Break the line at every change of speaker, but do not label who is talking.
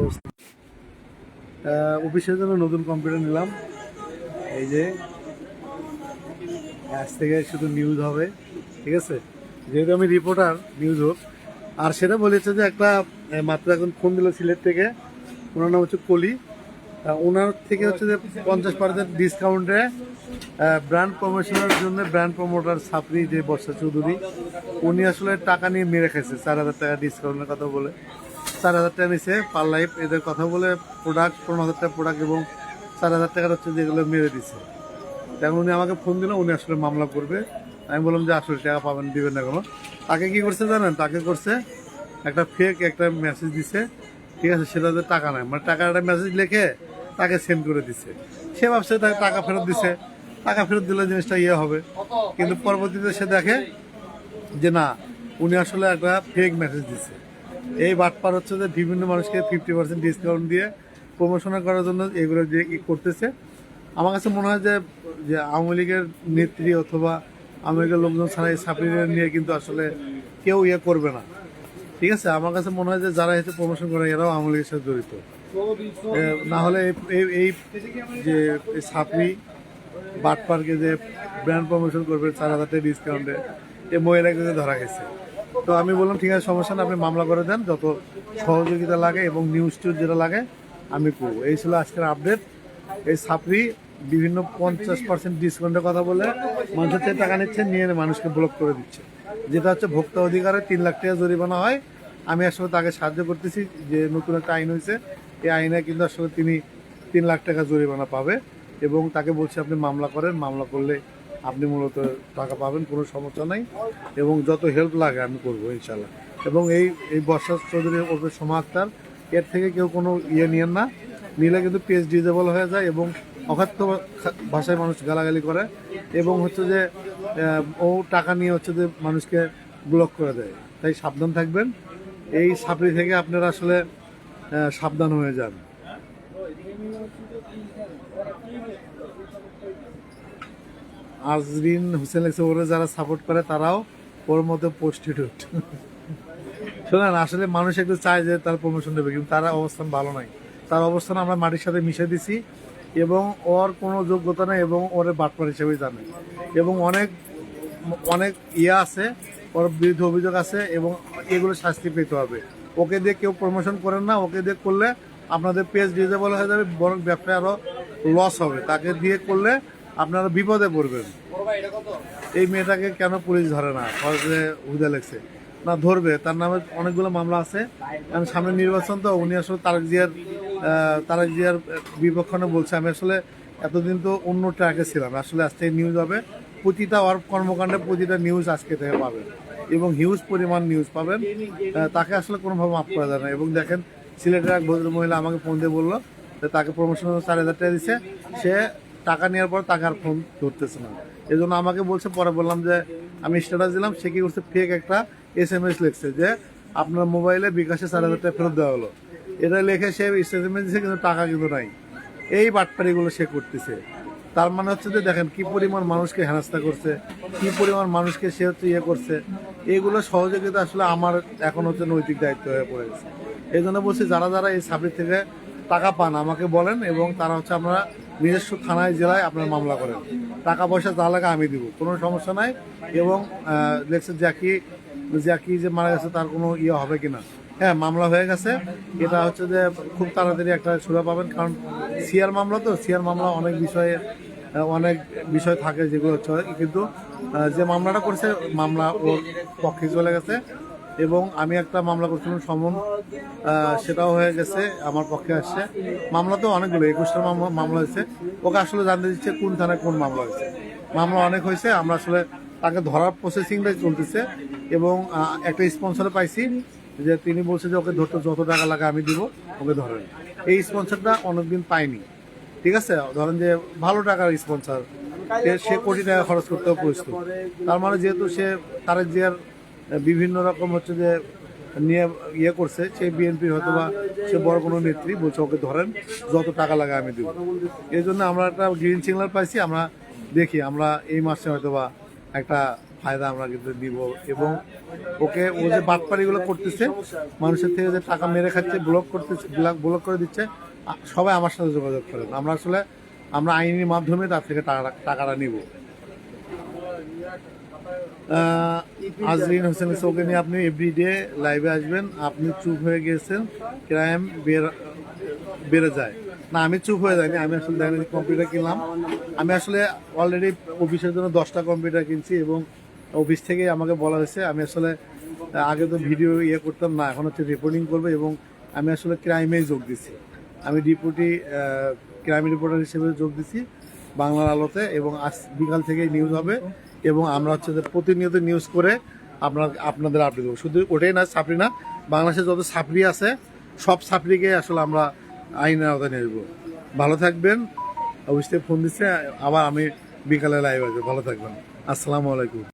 অবস্থা অফিসের জন্য নতুন কম্পিউটার নিলাম। এই যে, আজ থেকে শুধু নিউজ হবে, ঠিক আছে? যেহেতু আমি রিপোর্টার নিউজ হোক আর সেটা বলেছে যে একটা মাত্র এখন ফোন দিল সিলেট থেকে, ওনার নাম হচ্ছে কলি। ওনার থেকে হচ্ছে যে পঞ্চাশ পার্সেন্ট ডিসকাউন্টে ব্র্যান্ড প্রমোশনের জন্য ব্র্যান্ড প্রমোটার সাপরি যে বর্ষা চৌধুরী, উনি আসলে টাকা নিয়ে মেরে খেয়েছে চার হাজার টাকা ডিসকাউন্টের কথা বলে। চার হাজার টাকা নিছে পার লাইফ এদের কথা বলে প্রোডাক্ট পনেরো হাজার টাকা প্রোডাক্ট এবং চার হাজার টাকার হচ্ছে যেগুলো মেরে দিছে। তেমন উনি আমাকে ফোন দিল, উনি আসলে মামলা করবে। আমি বললাম যে, আসলে টাকা পাবেন, দিবেন না কোনো? তাকে কি করছে জানেন? তাকে করছে একটা ফেক একটা মেসেজ দিছে। ঠিক আছে সেটাতে টাকা নেয় মানে টাকার একটা মেসেজ লিখে তাকে সেন্ড করে দিছে। সে ভাবছে তাকে টাকা ফেরত দিছে। টাকা ফেরত দিলে জিনিসটা ইয়ে হবে। কিন্তু পরবর্তীতে সে দেখে যে না, উনি আসলে একটা ফেক মেসেজ দিচ্ছে এই বাটপার হচ্ছে যে বিভিন্ন মানুষকে ফিফটি পার্সেন্ট ডিসকাউন্ট দিয়ে প্রমোশন করার জন্য এগুলো যে করতেছে। আমার কাছে মনে হয় যে যে আওয়ামী লীগের নেত্রী অথবা আওয়ামী লীগের লোকজন ছাড়া এই সাপ্লিমেন্ট নিয়ে কিন্তু আসলে কেউ ইয়ে করবে না। ঠিক আছে? আমার কাছে মনে হয় যে যারা এসে প্রমোশন করে, এরাও আওয়ামী লীগের সাথে জড়িত। না হলে এই- যে সাপড়ি বাট পার্কে যে ব্র্যান্ড প্রমোশন করবে, চার হাজার টাকা ডিসকাউন্টে এই মহিলাকে যে ধরা গেছে। তো আমি বললাম, ঠিক আছে, সমস্যা না আপনি মামলা করে দেন, যত সহযোগিতা লাগে এবং নিউজ টিউজ যেটা লাগে, আমি করব। এই ছিল আজকের আপডেট এই সাপড়ি বিভিন্ন পঞ্চাশ পার্সেন্ট ডিসকাউন্টের কথা বলে মানুষের থেকে টাকা নিচ্ছে, নিয়ে মানুষকে ব্লক করে দিচ্ছে। যেটা হচ্ছে ভোক্তা অধিকারে তিন লাখ টাকা জরিমানা হয়। আমি আসলে তাকে সাহায্য করতেছি, যে নতুন একটা আইন হয়েছে, এই আইনে কিন্তু আসলে তিনি তিন লাখ টাকা জরিমানা পাবে। এবং তাকে বলছি, আপনি মামলা করেন, মামলা করলে আপনি মূলত টাকা পাবেন, কোনো সমস্যা নাই এবং যত হেল্প লাগে আমি করব ইনশাল্লাহ। এবং এই এই বর্ষা চৌধুরী ওরফে সোমা এর থেকে কেউ কোনো ইয়ে নিয়েন না। নিলে কিন্তু পেজ ডিজেবল হয়ে যায় এবং অখাদ্য ভাষায় মানুষ গালাগালি করে এবং হচ্ছে যে ও টাকা নিয়ে হচ্ছে যে মানুষকে ব্লক করে দেয়। তাই সাবধান থাকবেন। এই সাপড়ি থেকে আপনারা আসলে সাবধান হয়ে যান। আজরিন হোসেন ওরে যারা সাপোর্ট করে তারাও ওর মতো প্রস্টিটিউট শোনেন, আসলে মানুষ একটু চায় যে তার প্রমোশন দেবে, কিন্তু তার অবস্থান ভালো নাই। তার অবস্থান আমরা মাটির সাথে মিশে দিছি এবং ওর কোনো যোগ্যতা নেই এবং ওর বাটপার হিসেবেই জানে। এবং অনেক অনেক ইয়ে আছে, ওর বিরুদ্ধে অভিযোগ আছে এবং এগুলো শাস্তি পেতে হবে। ওকে দিয়ে কেউ প্রমোশন করেন না, ওকে দিয়ে করলে আপনাদের পেজ ডিজেবল হয়ে যাবে, বরং ব্যবসায় আরও লস হবে। তাকে দিয়ে করলে আপনারা বিপদে পড়বেন। এই মেয়েটাকে কেন পুলিশ ধরে না? ফজলে হুদা লেগছে। না, ধরবে। তার নামে অনেকগুলো মামলা আছে। কারণ সামনে নির্বাচন তো, উনি আসলে তারেক জিয়ার তারেক জিয়ার বিপক্ষণে বলছে। আমি আসলে এতদিন তো অন্য ট্র্যাকে ছিলাম। আসলে আজকে নিউজ হবে। প্রতিটা ওর কর্মকাণ্ডে প্রতিটা নিউজ আজকে থেকে পাবেন। এবং হিউজ পরিমাণ নিউজ পাবেন। তাকে আসলে কোনোভাবে মাফ করা যায় না। এবং দেখেন, সিলেটের এক ভদ্র মহিলা আমাকে ফোন দিয়ে বলল তাকে প্রমোশন চার হাজার টাকা দিচ্ছে সে টাকা নেওয়ার পর তাকে আর ফোন ধরতেছে না। এই জন্য আমাকে বলছে, পরে বললাম যে, আমি স্ট্যাটাস দিলাম, সে কি করছে ফেক একটা এস এম এস লিখছে যে, আপনার মোবাইলে বিকাশে চার হাজার টাকা ফেরত দেওয়া হলো। এটা লিখে সে এস এম এস দিচ্ছে কিন্তু টাকা কিন্তু নাই। এই বাটপাড়িগুলো সে করতেছে। তার মানে হচ্ছে যে, দেখেন কি পরিমাণ মানুষকে হেনস্থা করছে, কি পরিমাণ মানুষকে সে হচ্ছে ইয়ে করছে। এইগুলো সহযোগিতা আসলে আমার এখন হচ্ছে নৈতিক দায়িত্ব হয়ে পড়েছে এই জন্য বলছি, যারা যারা এই সাবজেক্ট থেকে টাকা পান, আমাকে বলেন এবং তারা হচ্ছে আমরা নিজস্ব থানায় জেলায় আপনার মামলা করেন। টাকা পয়সা যা লাগে আমি দিব কোনো সমস্যা নাই। এবং আহ, দেখছে জ্যাকি জ্যাকি যে মারা গেছে তার কোনো ইয়ে হবে কিনা। হ্যাঁ মামলা হয়ে গেছে। এটা হচ্ছে যে খুব তাড়াতাড়ি একটা সুরা পাবেন কারণ সিআর মামলা তো সিআর মামলা অনেক বিষয়ে অনেক বিষয় থাকে যেগুলো হচ্ছে কিন্তু যে মামলাটা করছে মামলা ওর পক্ষে চলে গেছে। এবং আমি একটা মামলা করছিলাম সমন সেটাও হয়ে গেছে, আমার পক্ষে আসছে। মামলা তো অনেকগুলো, একুশটা মামলা হয়েছে। ওকে আসলে জানতে দিচ্ছে কোন থানায় কোন মামলা হয়েছে। মামলা অনেক হয়েছে, আমরা আসলে তাকে ধরার প্রসেসিংটা চলতেছে এবং একটা স্পন্সর পাইছি যে তিনি বলছে যে ওকে ধরতে যত টাকা লাগে আমি দিব, ওকে ধরেন। এই স্পন্সরটা অনেকদিন পাইনি ঠিক আছে? ধরেন যে ভালো টাকার স্পন্সর সে কোটি টাকা খরচ করতেও প্রস্তুত। তার মানে যেহেতু সে তারেক জিয়ার বিভিন্ন রকম হচ্ছে যে নিয়ে ইয়ে করছে, সেই বিএনপির হয়তো বা সে বড় কোনো নেত্রী বলছে, ওকে ধরেন, যত টাকা লাগে আমি দেবো। এই জন্য আমরা একটা গ্রিন সিগন্যাল পাইছি, আমরা দেখি, আমরা এই মাসে হয়তো বা একটা ফায়দা আমরা কিন্তু দিব এবং ওকে ও যে বাটপাড়িগুলো করতেছে, মানুষের থেকে যে টাকা মেরে খাচ্ছে ব্লক করতেছে ব্লক করে দিচ্ছে সবাই আমার সাথে যোগাযোগ করেন। আমরা আসলে, আমরা আইনি মাধ্যমে তার থেকে টাকাটা টাকাটা নিব। আজরিন হোসেন ওকে নিয়ে আপনি এভরিডে লাইভে আসবেন। আপনি চুপ হয়ে গিয়েছেন ক্রাইম বেড়ে যায়। না, আমি চুপ হয়ে যাইনি, আমি আসলে দেখেন কম্পিউটার কিনলাম। আমি আসলে অলরেডি অফিসের জন্য দশটা কম্পিউটার কিনছি এবং অফিস থেকে আমাকে বলা হয়েছে, আমি আসলে আগে তো ভিডিও ইয়ে করতাম না, এখন হচ্ছে রিপোর্টিং করব এবং আমি আসলে ক্রাইমে যোগ দিছি। আমি ডিপুটি ক্রাইম রিপোর্টার হিসেবে যোগ দিছি বাংলার আলোতে এবং আজ বিকাল থেকে নিউজ হবে। এবং আমরা হচ্ছে যে প্রতিনিয়ত নিউজ করে আপনার, আপনাদের আপডেট দেবো। শুধু ওটাই না সাপড়ি না বাংলাদেশের যত সাপড়ি আছে, সব সাপড়িকে আসলে আমরা আইনের আওতায় নিয়ে আসব। ভালো থাকবেন। অবশ্যই ফোন দিচ্ছে, আবার আমি বিকালে লাইভ আসব। ভালো থাকবেন। আসসালামু আলাইকুম।